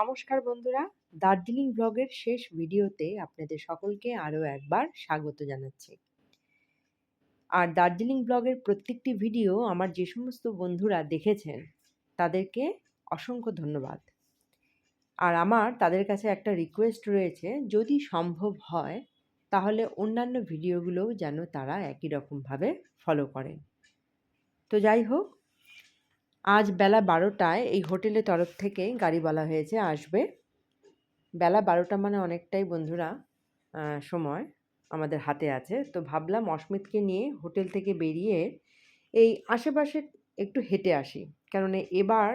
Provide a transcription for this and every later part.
নমস্কার বন্ধুরা। দার্জিলিং ব্লগের শেষ ভিডিওতে আপনাদের সকলকে আরও একবার স্বাগত জানাচ্ছি। আর দার্জিলিং ব্লগের প্রত্যেকটি ভিডিও আমার যে সমস্ত বন্ধুরা দেখেছেন, তাদেরকে অসংখ্য ধন্যবাদ। আর আমার তাদের কাছে একটা রিকোয়েস্ট রয়েছে, যদি সম্ভব হয়, তাহলে অন্যান্য ভিডিওগুলোও যেন তারা একই রকমভাবে ফলো করেন। তো যাই হোক আজ বেলা বারোটায় এই হোটেলের তরফ থেকে গাড়ি বলা হয়েছে, আসবে। বেলা বারোটা মানে অনেকটাই বন্ধুরা সময় আমাদের হাতে আছে। তো ভাবলাম অস্মিতকে নিয়ে হোটেল থেকে বেরিয়ে এই আশেপাশে একটু হেঁটে আসি। কারণ এবার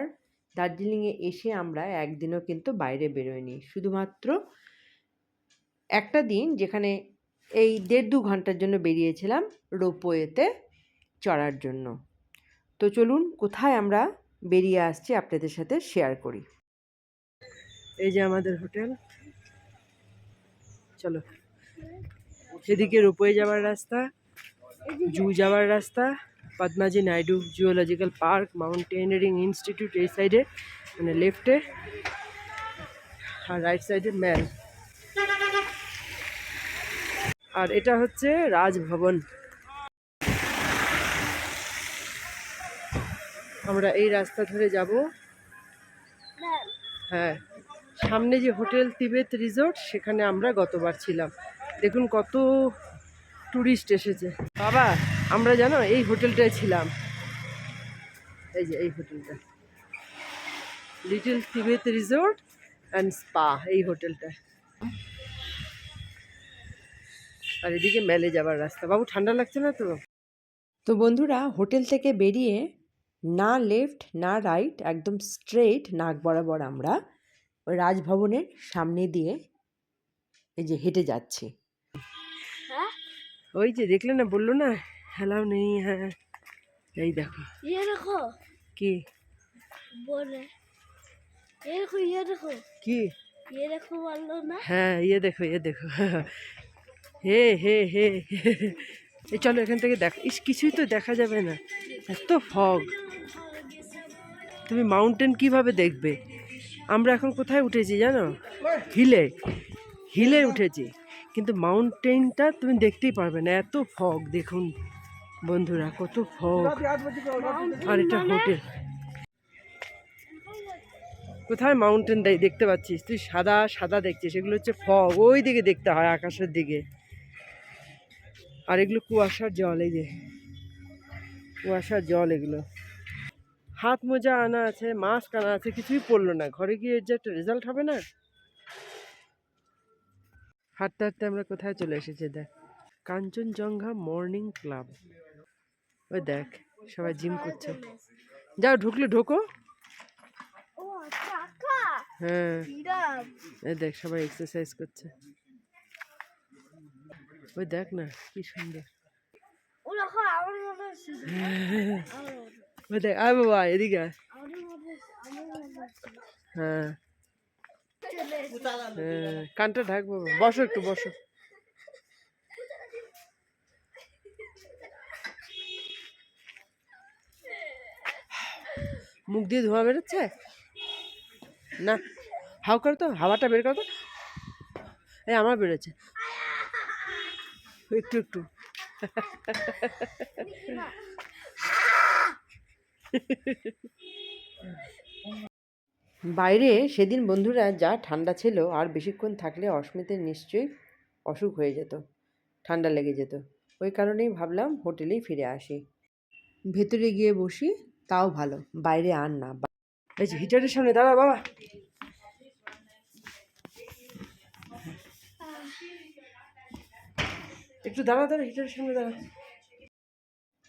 দার্জিলিংয়ে এসে আমরা একদিনও কিন্তু বাইরে বেরোয়নি শুধুমাত্র একটা দিন যেখানে এই দেড় দু ঘণ্টার জন্য বেরিয়েছিলাম রোপওয়েতে চড়ার জন্য। তো চলুন কোথায় আমরা বেরিয়ে আসছি আপনাদের সাথে শেয়ার করি। এই যে আমাদের হোটেল। চলো। সেদিকে রোপওয়ে যাওয়ার রাস্তা, জু যাওয়ার রাস্তা, Padmaja Naidu geological park, mountaineering institute এই সাইডে মানে লেফটে আর রাইট সাইডে ম্যাল। আর এটা হচ্ছে রাজভবন। আমরা এই রাস্তা ধরে যাব। হ্যাঁ সামনে যে হোটেল তিবেত রিসোর্ট, সেখানে আমরা গতবার ছিলাম। দেখুন কত টুরিস্ট এসেছে। বাবা, আমরা জানো এই হোটেলটায় ছিলাম। এই যে এই হোটেলটা। Little Tibet resort and spa এই হোটেলটা। আর এদিকে মেলে যাবার রাস্তা। বাবু, ঠান্ডা লাগছে না তো? তো বন্ধুরা, হোটেল থেকে বেরিয়ে না লেফট না রাইট একদম স্ট্রেট নাক বরাবর আমরা রাজভবনের সামনে দিয়ে এই যে হেঁটে যাচ্ছি। হ্যাঁ? ওই যে দেখলে না বলল না হেলাও নেই হ্যাঁ। এই দেখো। ইয়ে দেখো। কি? বলে। ইয়ে দেখো ইয়ে দেখো। কি? ইয়ে দেখো বলল না? হ্যাঁ ইয়ে দেখো ইয়ে দেখো। হে হে হে চলো এখান থেকে দেখ ইস কিছুই তো দেখা যাবে না। এত ফগ তুমি মাউন্টেন কীভাবে দেখবে? আমরা এখন কোথায় উঠেছি জানো? হিলে। হিলে উঠেছি। কিন্তু মাউন্টেনটা তুমি দেখতেই পারবে না। এত ফগ, দেখুন বন্ধুরা, কত ফগ। আর এটা হোটেল। কোথায় মাউন্টেন দেখতে পাচ্ছিস? তুই সাদা সাদা দেখছিস। এগুলো হচ্ছে ফগ। ওই দিকে দেখতে হয়, আকাশের দিকে। আর এগুলো কুয়াশার জল, এই যে। কুয়াশার জল এগুলো। হাত মোজা আনা আছে মাস্ক আনা আছে কিছুই পড়ল না। ঘরে গিয়ে যে একটা রেজাল্ট হবে না? হাঁটতে হাঁটতে আমরা কোথায় চলে এসেছি দেখ। Kanchenjunga morning club. ওই দেখ সবাই জিম করছে। যাও ঢুকলে ঢোকো। হ্যাঁ। এই দেখ সবাই এক্সারসাইজ করছে। ওই দেখ না কি সুন্দর। দেখো আয় বাবা এদিকে আয়। হ্যাঁ। হ্যাঁ কানটা ঢাক বাবা বসো একটু বসো। মুখ দিয়ে ধোঁয়া বেরোচ্ছে? না হাও করো তো হাওয়াটা বের করো তো। এই আমার বেরোচ্ছে। একটু একটু। বাইরে সেদিন বন্ধুরা যা ঠান্ডা ছিল আর বেশিক্ষণ থাকলে অস্মিতের নিশ্চয়ই অসুখ হয়ে যেত, ঠান্ডা লেগে যেত। ওই কারণেই ভাবলাম হোটেলেই ফিরে আসি। ভেতরে গিয়ে বসি, তাও ভালো, বাইরে আর না। হিটারের সামনে, দাঁড়া বাবা। একটু দাঁড়া দাঁড়া, হিটারের সামনে দাঁড়া।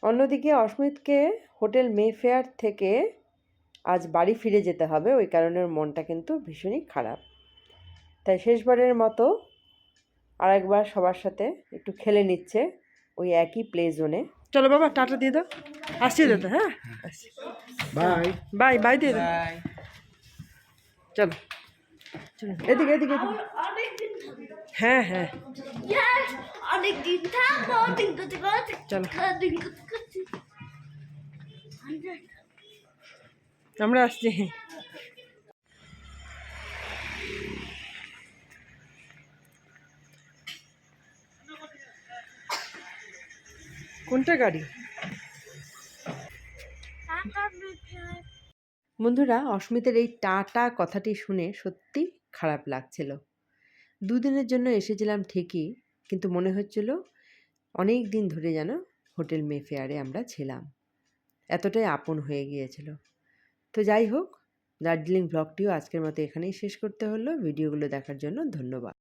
অন্যদিকে অস্মিতকে হোটেল মেফেয়ার থেকে আজ বাড়ি ফিরে যেতে হবে। ওই কারণে ওর মনটা কিন্তু ভীষণই খারাপ। তাই শেষবারের মতো আরেকবার সবার সাথে একটু খেলে নিচ্ছে ওই একই প্লে জোনে চলো বাবা টাটা দিয়ে দাও। আসছি দাদা হ্যাঁ? বাই বাই বাই দিয়ে দাও। চলো। চলো। এদিকে এদিকে হ্যাঁ হ্যাঁ। ইয়ে চলো। আমরা আসছি। কোনটা গাড়ি? বন্ধুরা, অস্মিতের এই টাটা কথাটি শুনে সত্যি খারাপ লাগছিল। দুদিনের জন্য এসেছিলাম ঠিকই, কিন্তু মনে হচ্ছিল অনেক দিন ধরে যেন হোটেল মেফেয়ারে আমরা ছিলাম। এতটাই আপন হয়ে গিয়েছিল। তো যাই হোক, দার্জিলিং ব্লগটিও আজকের মতো এখানেই শেষ করতে হলো। ভিডিওগুলো দেখার জন্য ধন্যবাদ।